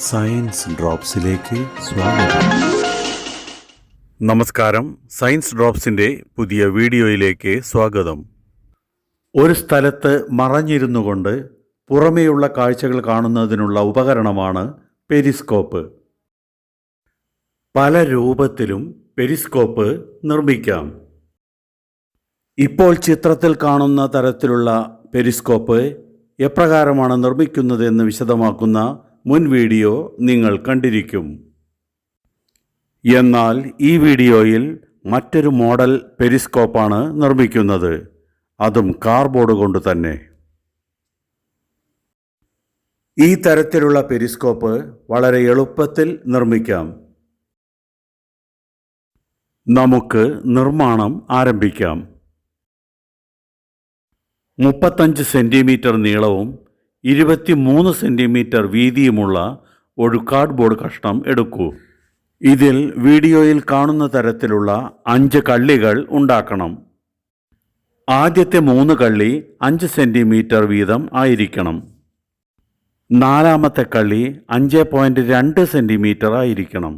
Science ഡ്രോപ്സിലേക്ക് സ്വാഗതം. നമസ്കാരം. Science ഡ്രോപ്സിന്റെ പുതിയ വീഡിയോയിലേക്ക് സ്വാഗതം. ഒരു സ്ഥലത്ത് മറഞ്ഞിരുന്നു കൊണ്ട് പുറമേയുള്ള കാഴ്ചകൾ കാണുന്നതിനുള്ള ഉപകരണമാണ് പെരിസ്കോപ്പ്. പല രൂപത്തിലും പെരിസ്കോപ്പ് നിർമ്മിക്കാം. ഇപ്പോൾ ചിത്രത്തിൽ കാണുന്ന തരത്തിലുള്ള പെരിസ്കോപ്പ് എപ്രകാരമാണ് നിർമ്മിക്കുന്നതെന്ന് വിശദമാക്കുന്ന മുൻ വീഡിയോ നിങ്ങൾ കണ്ടിരിക്കും. എന്നാൽ ഈ വീഡിയോയിൽ മറ്റൊരു മോഡൽ പെരിസ്കോപ്പാണ് നിർമ്മിക്കുന്നത്. അതും കാർബോർഡ് കൊണ്ട് തന്നെ. ഈ തരത്തിലുള്ള പെരിസ്കോപ്പ് വളരെ എളുപ്പത്തിൽ നിർമ്മിക്കാം. നമുക്ക് നിർമ്മാണം ആരംഭിക്കാം. മുപ്പത്തഞ്ച് സെന്റിമീറ്റർ നീളവും ഇരുപത്തിമൂന്ന് സെന്റിമീറ്റർ വീതിയുമുള്ള ഒരു കാർഡ്ബോർഡ് കഷ്ണം എടുക്കൂ. ഇതിൽ വീഡിയോയിൽ കാണുന്ന തരത്തിലുള്ള അഞ്ച് കള്ളികൾ ഉണ്ടാക്കണം. ആദ്യത്തെ മൂന്ന് കള്ളി അഞ്ച് സെന്റിമീറ്റർ വീതം ആയിരിക്കണം. നാലാമത്തെ കള്ളി അഞ്ച് പോയിന്റ് രണ്ട് സെന്റിമീറ്റർ ആയിരിക്കണം.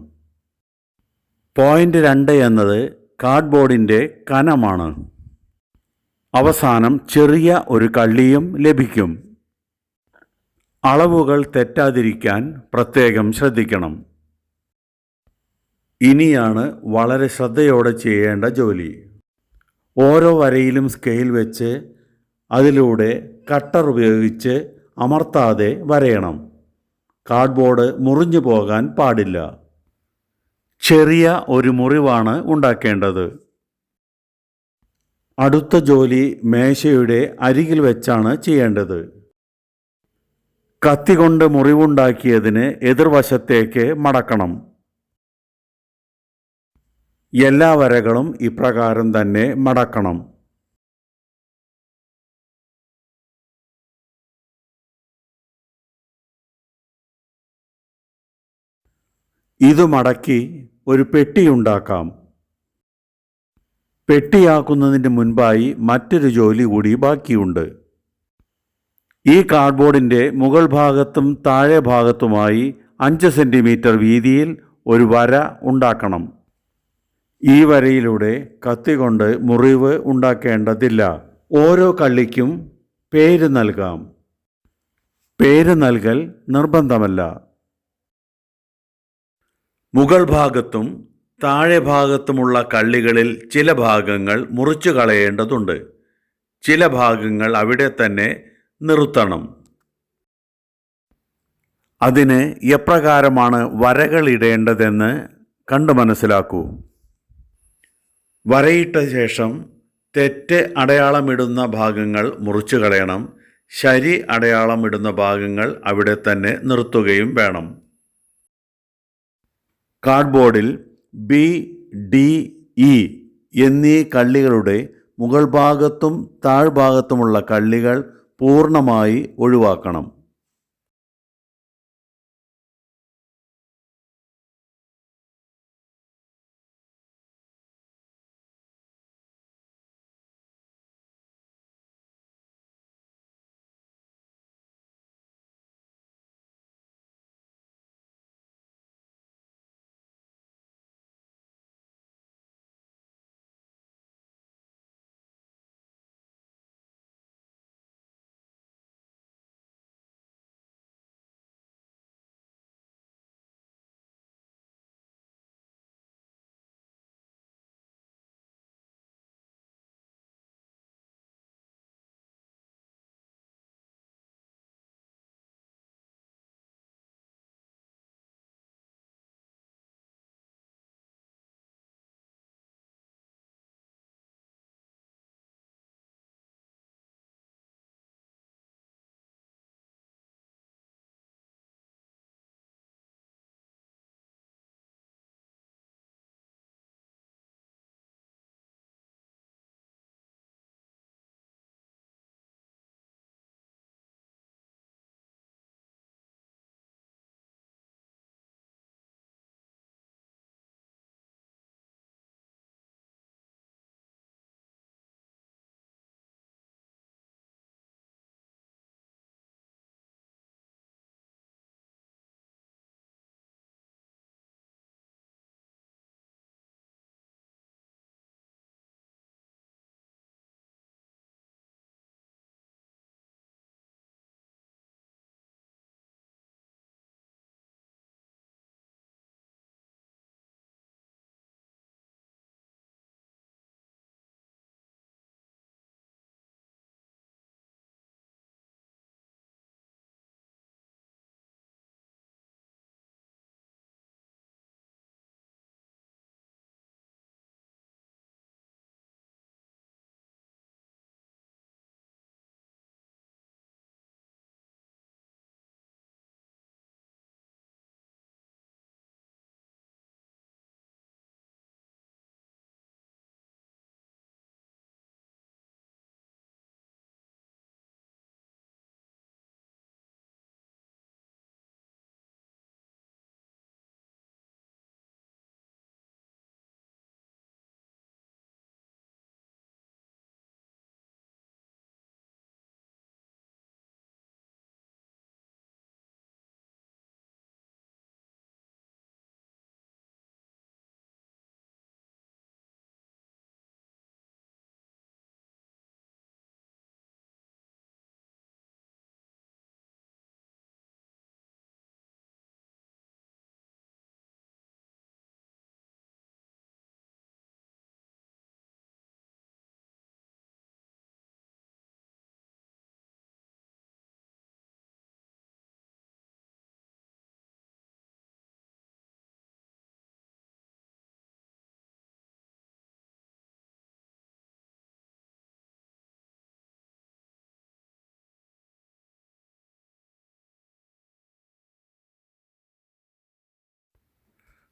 പോയിന്റ് രണ്ട് എന്നത് കാർഡ്ബോർഡിന്റെ കനമാണ്. അവസാനം ചെറിയ ഒരു കള്ളിയും ലഭിക്കും. അളവുകൾ തെറ്റാതിരിക്കാൻ പ്രത്യേകം ശ്രദ്ധിക്കണം. ഇനിയാണ് വളരെ ശ്രദ്ധയോടെ ചെയ്യേണ്ട ജോലി. ഓരോ വരയിലും സ്കെയിൽ വെച്ച് അതിലൂടെ കട്ടർ ഉപയോഗിച്ച് അമർത്താതെ വരയണം. കാർഡ്ബോർഡ് മുറിഞ്ഞു പോകാൻ പാടില്ല. ചെറിയ ഒരു മുറിവാണ് ഉണ്ടാക്കേണ്ടത്. അടുത്ത ജോലി മേശയുടെ അരികിൽ വെച്ചാണ് ചെയ്യേണ്ടത്. കത്തി കൊണ്ട് മുറിവുണ്ടാക്കിയതിന് എതിർവശത്തേക്ക് മടക്കണം. എല്ലാ വരകളും ഇപ്രകാരം തന്നെ മടക്കണം. ഇത് മടക്കി ഒരു പെട്ടിയുണ്ടാക്കാം പെട്ടിയാക്കുന്നതിന് മുൻപായി മറ്റൊരു ജോലി കൂടി ബാക്കിയുണ്ട്. ഈ കാർഡ്ബോർഡിന്റെ മുകൾ ഭാഗത്തും താഴെ ഭാഗത്തുമായി അഞ്ച് സെന്റിമീറ്റർ വീതിയിൽ ഒരു വര ഉണ്ടാക്കണം. ഈ വരയിലൂടെ കത്തി കൊണ്ട് മുറിവ് ഉണ്ടാക്കേണ്ടതില്ല. ഓരോ കള്ളിക്കും പേര് നൽകാം. പേര് നൽകൽ നിർബന്ധമല്ല. മുകൾ ഭാഗത്തും താഴെ ഭാഗത്തുമുള്ള കള്ളികളിൽ ചില ഭാഗങ്ങൾ മുറിച്ചു കളയേണ്ടതുണ്ട്. ചില ഭാഗങ്ങൾ അവിടെ തന്നെ നിർത്തണം. അതിന് എപ്രകാരമാണ് വരകൾ ഇടേണ്ടതെന്ന് കണ്ടു മനസ്സിലാക്കൂ. വരയിട്ട ശേഷം തെറ്റ് അടയാളമിടുന്ന ഭാഗങ്ങൾ മുറിച്ചു കളയണം. ശരി അടയാളമിടുന്ന ഭാഗങ്ങൾ അവിടെ തന്നെ നിർത്തുകയും വേണം. കാർഡ്ബോർഡിൽ ബി ഡി ഇ എന്നീ കള്ളികളുടെ മുകൾ ഭാഗത്തും താഴ്ഭാഗത്തുമുള്ള കള്ളികൾ പൂർണമായി ഒഴിവാക്കണം.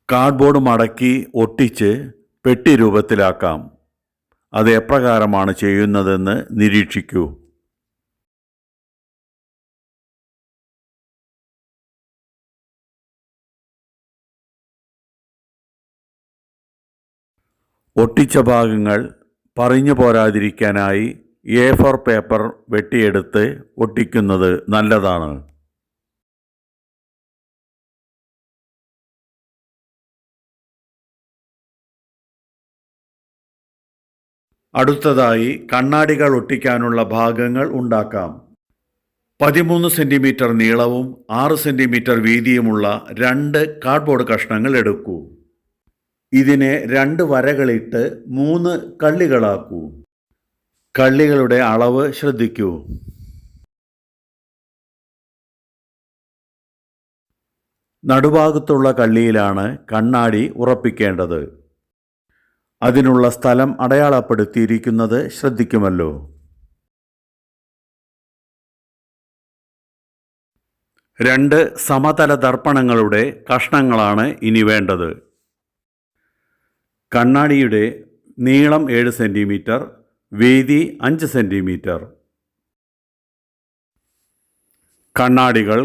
കാർഡ്ബോർഡ് മടക്കി ഒട്ടിച്ച് പെട്ടി രൂപത്തിലാക്കാം. അത് എപ്രകാരമാണ് ചെയ്യുന്നതെന്ന് നിരീക്ഷിക്കൂ. ഒട്ടിച്ച ഭാഗങ്ങൾ പറഞ്ഞു പോരാതിരിക്കാനായി എ ഫോർ പേപ്പർ വെട്ടിയെടുത്ത് ഒട്ടിക്കുന്നത് നല്ലതാണ്. അടുത്തതായി കണ്ണാടികൾ ഒട്ടിക്കാനുള്ള ഭാഗങ്ങൾ ഉണ്ടാക്കാം. പതിമൂന്ന് സെന്റിമീറ്റർ നീളവും ആറ് സെന്റിമീറ്റർ വീതിയുമുള്ള രണ്ട് കാർഡ്ബോർഡ് കഷ്ണങ്ങൾ എടുക്കൂ. ഇതിനെ രണ്ട് വരകളിട്ട് മൂന്ന് കള്ളികളാക്കൂ. കള്ളികളുടെ അളവ് ശ്രദ്ധിക്കൂ. നടുഭാഗത്തുള്ള കള്ളിയിലാണ് കണ്ണാടി ഉറപ്പിക്കേണ്ടത്. അതിനുള്ള സ്ഥലം അടയാളപ്പെടുത്തിയിരിക്കുന്നത് ശ്രദ്ധിക്കുമല്ലോ. രണ്ട് സമതല ദർപ്പണങ്ങളുടെ കഷ്ണങ്ങളാണ് ഇനി വേണ്ടത്. കണ്ണാടിയുടെ നീളം ഏഴ് സെന്റിമീറ്റർ വീതി അഞ്ച് സെന്റിമീറ്റർ കണ്ണാടികൾ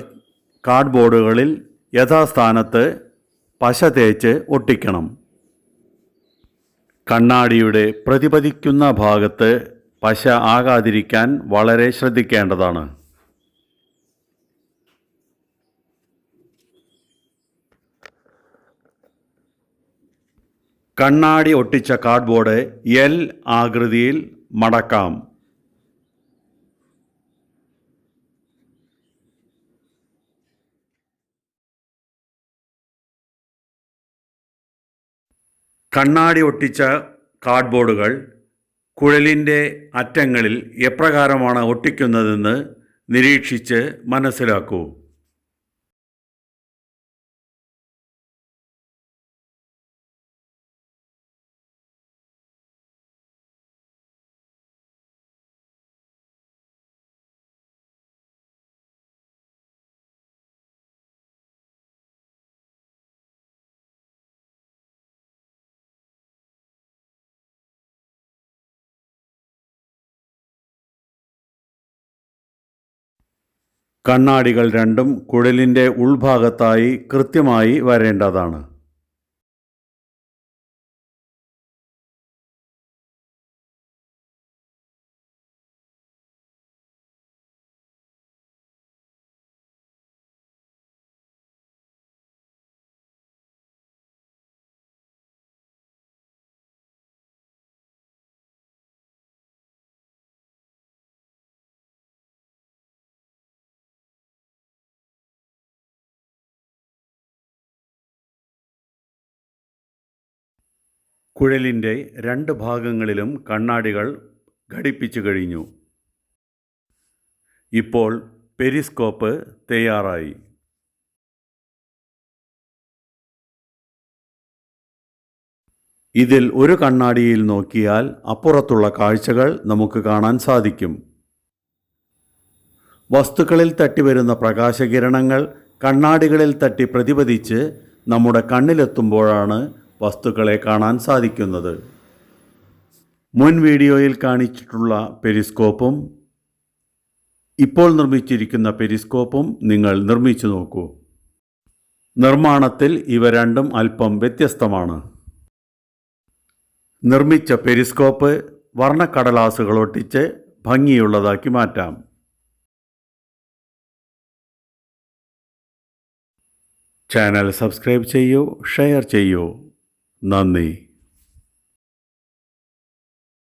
കാർഡ്ബോർഡുകളിൽ യഥാസ്ഥാനത്ത് പശ തേച്ച് ഒട്ടിക്കണം. കണ്ണാടിയുടെ പ്രതിപതിക്കുന്ന ഭാഗത്ത് പശ ആകാതിരിക്കാൻ വളരെ ശ്രദ്ധിക്കേണ്ടതാണ്. കണ്ണാടി ഒട്ടിച്ച കാർഡ്ബോർഡ് എൽ ആകൃതിയിൽ മടക്കാം. കണ്ണാടി ഒട്ടിച്ച കാർഡ്ബോർഡുകൾ കുഴലിന്റെ അറ്റങ്ങളിൽ എപ്രകാരമാണ് ഒട്ടിക്കുന്നതെന്ന് നിരീക്ഷിച്ച് മനസ്സിലാക്കൂ. കണ്ണാടികൾ രണ്ടും കുഴലിന്റെ ഉൾഭാഗത്തായി കൃത്യമായി വരേണ്ടതാണ് കുഴലിന്റെ രണ്ട് ഭാഗങ്ങളിലും കണ്ണാടികൾ ഘടിപ്പിച്ചു കഴിഞ്ഞു. ഇപ്പോൾ പെരിസ്കോപ്പ് തയ്യാറായി. ഇതിൽ ഒരു കണ്ണാടിയിൽ നോക്കിയാൽ അപ്പുറത്തുള്ള കാഴ്ചകൾ നമുക്ക് കാണാൻ സാധിക്കും. വസ്തുക്കളിൽ തട്ടിവരുന്ന പ്രകാശകിരണങ്ങൾ കണ്ണാടികളിൽ തട്ടി പ്രതിപതിച്ച് നമ്മുടെ കണ്ണിലെത്തുമ്പോഴാണ് വസ്തുക്കളെ കാണാൻ സാധിക്കുന്നത്. മുൻ വീഡിയോയിൽ കാണിച്ചിട്ടുള്ള പെരിസ്കോപ്പും ഇപ്പോൾ നിർമ്മിച്ചിരിക്കുന്ന പെരിസ്കോപ്പും നിങ്ങൾ നിർമ്മിച്ചു നോക്കൂ. നിർമ്മാണത്തിൽ ഇവ രണ്ടും അല്പം വ്യത്യസ്തമാണ്. നിർമ്മിച്ച പെരിസ്കോപ്പ് വർണക്കടലാസുകൾ ഒട്ടിച്ച് ഭംഗിയുള്ളതാക്കി മാറ്റാം. ചാനൽ സബ്സ്ക്രൈബ് ചെയ്യൂ ഷെയർ ചെയ്യൂ. നന്ദി